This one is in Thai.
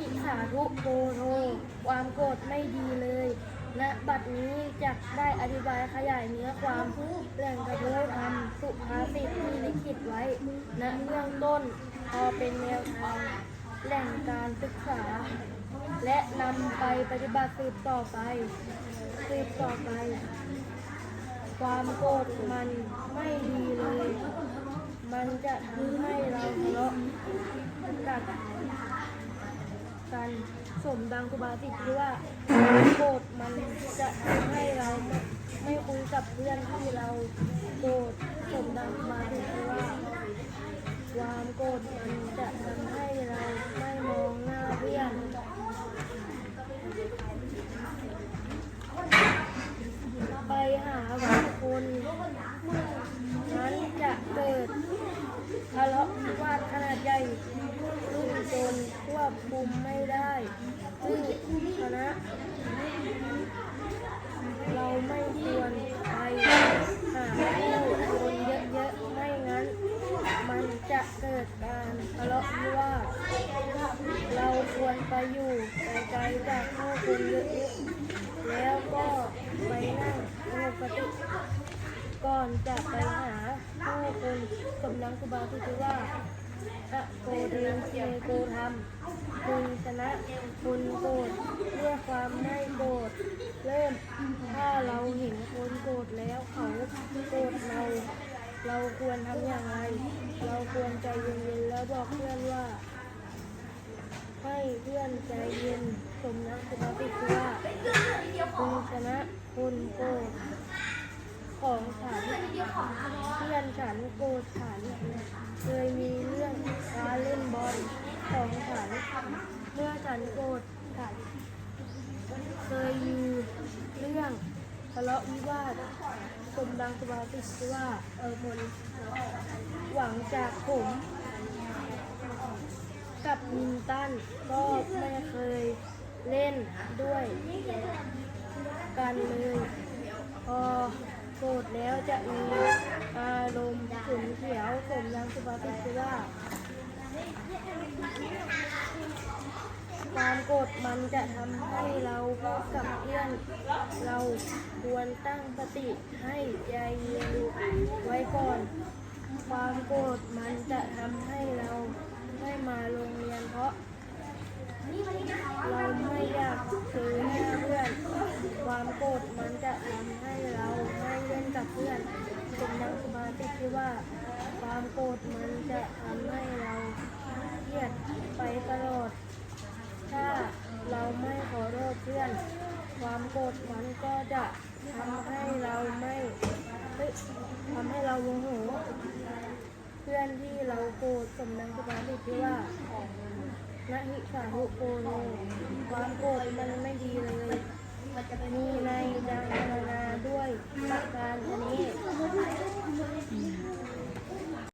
หิสาธุโกโทความโกรธไม่ดีเลยณบัดนี้จะได้อธิบายขยายเนื้อความแหล่งกระทู้ธรรมสุภาษิตที่ลิขิตไว้ณเบื้องต้นพอเป็นแนวทางแหล่งการศึกษา และนำไปปฏิบัติสืบต่อไป สืบต่อไป ความโกรธมันไม่ดีเลย มันจะทำให้เราทะเลาะกันกัน สมดังคุบาสิทที่ว่าความโกรธมันจะทำให้เราไม่ไม่คุยกับเพื่อนที่เราโกรธสมดังคุบาสิทที่ว่าความโกรธมันจะทำให้เราไม่มองหน้าเพื่อน ไปหาว่าคนนั้นจะเกิดทะเลาะ วาทขนาดใหญ่ซึ่งจนควบคุมไม่ได้ซึ่งคณะเราไม่ควรไปหาผู้คนเยอะๆ ไม่งั้น มันจะเกิดการทะเลาะวิวาทเราควรไปอยู่ไกลๆจากผู้คนเยอะๆ แล้วก็ไปนั่งสงบสติก่อนจะไปหาผู้คนสำนักคุบาที่ชื่อว่า โกเดนเซโกทำคุณชนะคุณโกรธเพื่อความไม่โกรธเริ่ม ถ้าเราเห็นคนโกรธแล้วเขาโกรธเรา เราควรทำอย่างไร เราควรใจเย็นๆแล้วบอกเพื่อนว่า ให้เพื่อนใจเย็นสมนักสุภาษิตว่าคุณชนะคุณโกรธของฉันเพื่อนฉันโกรธฉันเคยมีเรื่องกาเล่นบอลของฉันเมื่อฉันโกรธฉันเคยมีเรื่องทะเลาะวิวาทสมดังสุภาษิตที่ว่าเออคนหวังจากผม กับมินตันก็ไม่เคยเล่นด้วยกันเลย พอโกรธแล้วจะมีอารมณ์ขุนเขียวสมยังสุภาษิตที่ว่า ความโกรธมันจะทำให้เราพูดกับเพื่อน เราควรตั้งสติให้ใจเย็นไว้ก่อน ความโกรธมันจะทำให้เราไม่มาโรงเรียนเพราะ เราไม่อยากเจอหน้าเพื่อน ความโกรธมันจะทำให้เราไม่เล่นกับเพื่อนเป็นนังสมาธิที่ว่า ความโกรธมันจะทำให้ สุภาษิตที่ว่าณิสาหุโกนความโกรธมันไม่ดีเลยมีน